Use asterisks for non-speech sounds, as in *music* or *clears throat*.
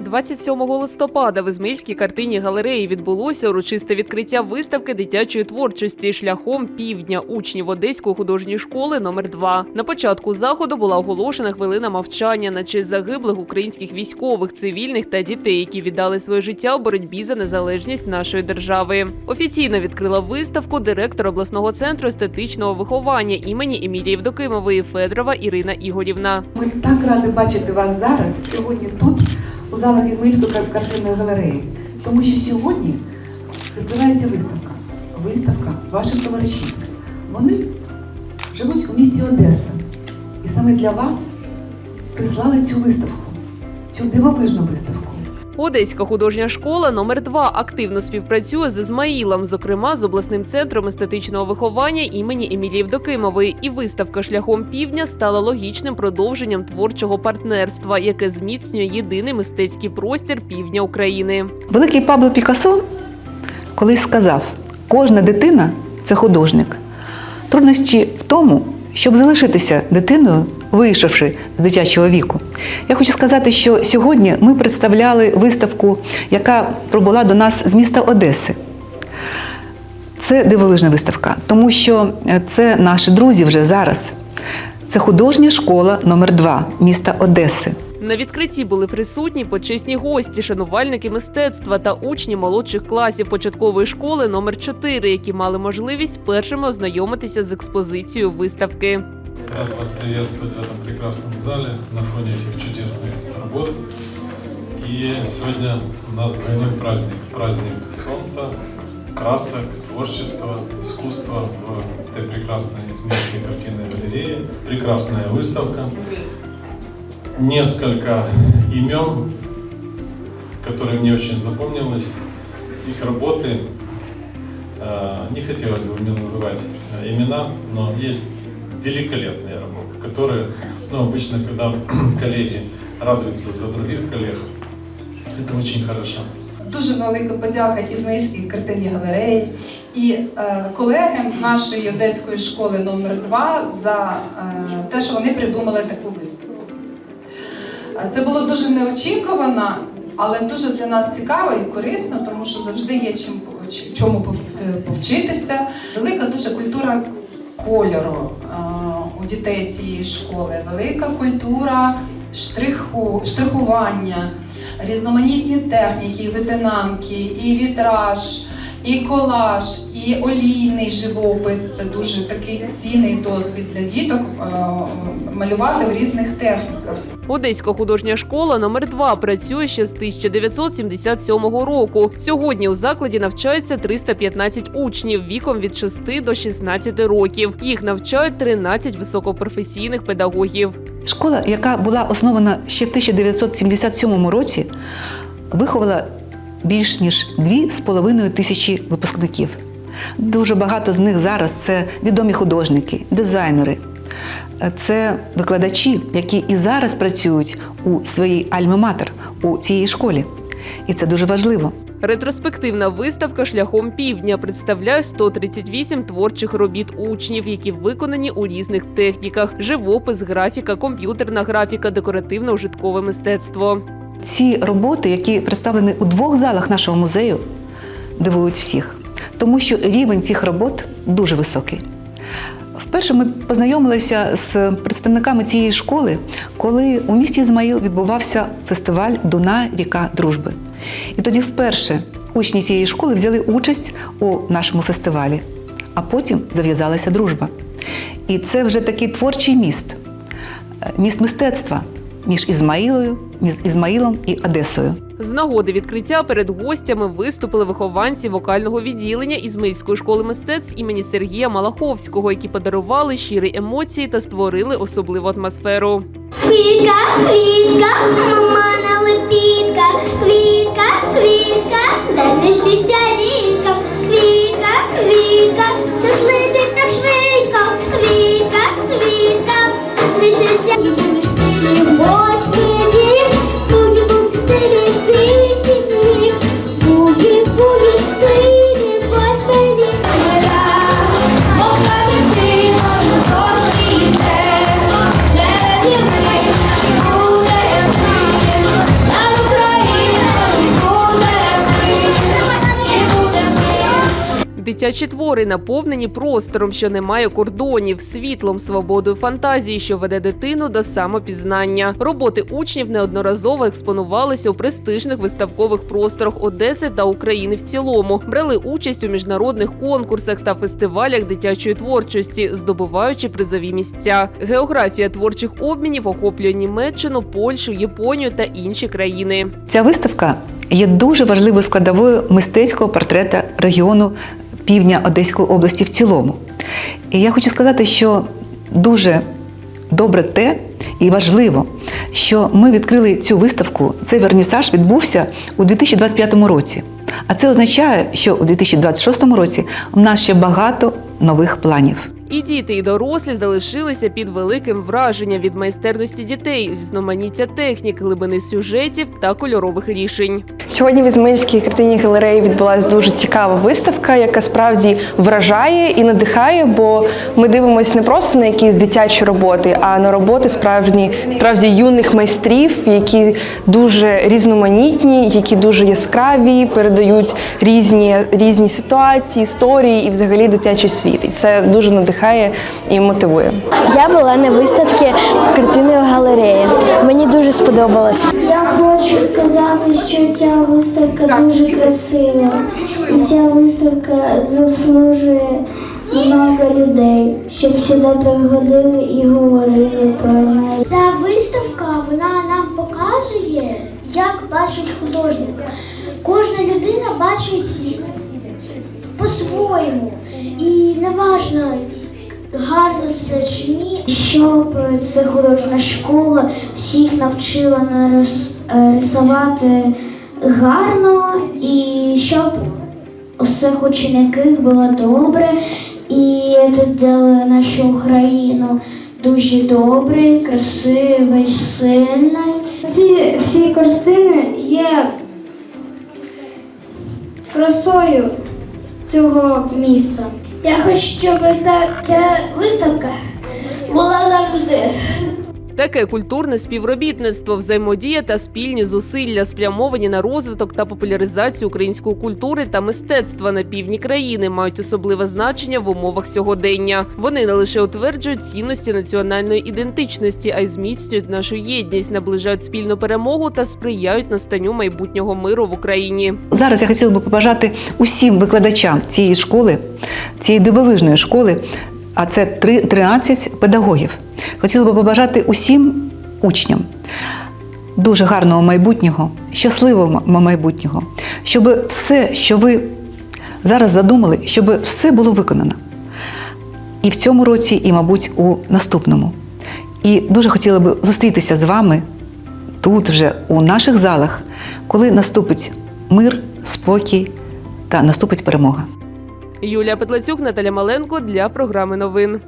27 листопада в Ізмаїльській картині галереї відбулося урочисте відкриття виставки дитячої творчості шляхом півдня учнів Одеської художньої школи номер 2 На початку заходу була оголошена хвилина мовчання на честь загиблих українських військових, цивільних та дітей, які віддали своє життя у боротьбі за незалежність нашої держави. Офіційно відкрила виставку директор обласного центру естетичного виховання імені Емілії Євдокимової Федорова Ірина Ігорівна. Ми так раді бачити вас зараз, сьогодні тут, у залах Ізмаїльської картинної галереї. Тому що сьогодні відбувається виставка. Виставка ваших товаришів. Вони живуть у місті Одеса. І саме для вас прислали цю виставку, цю дивовижну виставку. Одеська художня школа номер 2 активно співпрацює з Ізмаїлом, зокрема з обласним центром естетичного виховання імені Емілії Євдокимової. І виставка шляхом півдня стала логічним продовженням творчого партнерства, яке зміцнює єдиний мистецький простір півдня України. Великий Пабло Пікассо колись сказав: кожна дитина це художник. Труднощі в тому, щоб залишитися дитиною, вийшовши з дитячого віку. Я хочу сказати, що сьогодні ми представляли виставку, яка пробула до нас з міста Одеси. Це дивовижна виставка, тому що е, це наші друзі вже зараз. Це художня школа номер 2 міста Одеси. На відкритті були присутні почесні гості, шанувальники мистецтва та учні молодших класів початкової школи номер 4 які мали можливість першими ознайомитися з експозицією виставки. Рад вас приветствовать в этом прекрасном зале на фоне этих чудесных работ. И сегодня у нас двойной праздник. Праздник солнца, красок, творчества, искусства в этой прекрасной Измаильской картинной галерее. Прекрасная выставка. Несколько имен, которые мне очень запомнилось. Их работы, э, не хотелось бы мне называть э, имена, но есть великолепные работы, которые, ну, обычно, когда *clears throat* коллеги радуются за других коллег, это очень хорошо. Дуже велика подяка Ізмаїльській картині галереї і е, колегам з нашої одеської школи номер 2 за е, те, що вони придумали таку виставку. Е, Це було дуже неочікувано, але дуже для нас цікаво і корисно, тому що завжди є чим повч- чому пов- е, повчитися. Велика дуже культура кольору. Е, у дітей цієї школи, велика культура штриху, штрихування, різноманітні техніки, витинанки, і вітраж, і колаж, і олійний живопис. Це дуже такий цінний досвід для діток е, малювати в різних техніках. Одеська художня школа номер 2 працює ще з 1977 року. Сьогодні у закладі навчається 315 учнів віком від 6 до 16 років. Їх навчають 13 високопрофесійних педагогів. Школа, яка була основана ще в 1977 році, виховала більш ніж 2,5 тисячі випускників. Дуже багато з них зараз це відомі художники, дизайнери. Це викладачі, які і зараз працюють у своїй альма-матер, у цій школі. І це дуже важливо. Ретроспективна виставка шляхом півдня представляє 138 творчих робіт учнів, які виконані у різних техніках: живопис, графіка, комп'ютерна графіка, декоративно-ужиткове мистецтво. Ці роботи, які представлені у двох залах нашого музею, дивують всіх, тому що рівень цих робот дуже високий. Вперше ми познайомилися з представниками цієї школи, коли у місті Ізмаїл відбувався фестиваль Дуна ріка дружби. І тоді вперше учні цієї школи взяли участь у нашому фестивалі, а потім зав'язалася дружба. І це вже такий творчий міст, міст мистецтва між Ізмаїлою, між Ізмаїлом і Одесою. З нагоди відкриття перед гостями виступили вихованці вокального відділення Ізмаїльської школи мистецтв імені Сергія Малаховського, які подарували щирі емоції та створили особливу атмосферу. Дитячі твори наповнені простором, що не має кордонів, світлом, свободою фантазії, що веде дитину до самопізнання. Роботи учнів неодноразово експонувалися у престижних виставкових просторах Одеси та України в цілому. Брали участь у міжнародних конкурсах та фестивалях дитячої творчості, здобуваючи призові місця. Географія творчих обмінів охоплює Німеччину, Польщу, Японію та інші країни. Ця виставка є дуже важливою складовою мистецького портрета регіону півдня Одеської області в цілому. І я хочу сказати, що дуже добре те і важливо, що ми відкрили цю виставку. Цей вернісаж відбувся у 2025 році. А це означає, що у 2026 році в нас ще багато нових планів. І діти, і дорослі залишилися під великим враженням від майстерності дітей, різноманіття технік, глибини сюжетів та кольорових рішень. Сьогодні в Ізмаїльській картині галереї відбулася дуже цікава виставка, яка справді вражає і надихає, бо ми дивимося не просто на якісь дитячі роботи, а на роботи справжні, справді юних майстрів, які дуже різноманітні, які дуже яскраві, передають різні, різні ситуації, історії і взагалі дитячий світ. І це дуже надихає і мотивує. Я була на виставці картини в галереї. Мені дуже сподобалось. Я хочу сказати, що ця виставка дуже красива. І ця виставка заслужує много людей, щоб всі добре ходили і говорили про неї. Ця виставка вона нам показує, як бачить художник. Кожна людина бачить по-своєму. І неважно, гарно це чи ні. Щоб ця художня школа всіх навчила нарис- е, рисувати гарно і щоб у всіх учеників було добре. І це дало нашу Україну дуже добрий, красивий, сильний. Ці всі картини є красою цього міста. Я хочу, щоб ця виставка була завжди. Таке культурне співробітництво, взаємодія та спільні зусилля спрямовані на розвиток та популяризацію української культури та мистецтва на півдні країни мають особливе значення в умовах сьогодення. Вони не лише утверджують цінності національної ідентичності, а й зміцнюють нашу єдність, наближають спільну перемогу та сприяють настанню майбутнього миру в Україні. Зараз я хотіла би побажати усім викладачам цієї школи, цієї дивовижної школи, а це 13 педагогів. Хотіла би побажати усім учням дуже гарного майбутнього, щасливого майбутнього, щоб все, що ви зараз задумали, щоб все було виконано. І в цьому році, і, мабуть, у наступному. І дуже хотіла би зустрітися з вами тут, вже у наших залах, коли наступить мир, спокій та наступить перемога. Юлія Петлацюк, Наталя Маленко для програми новин.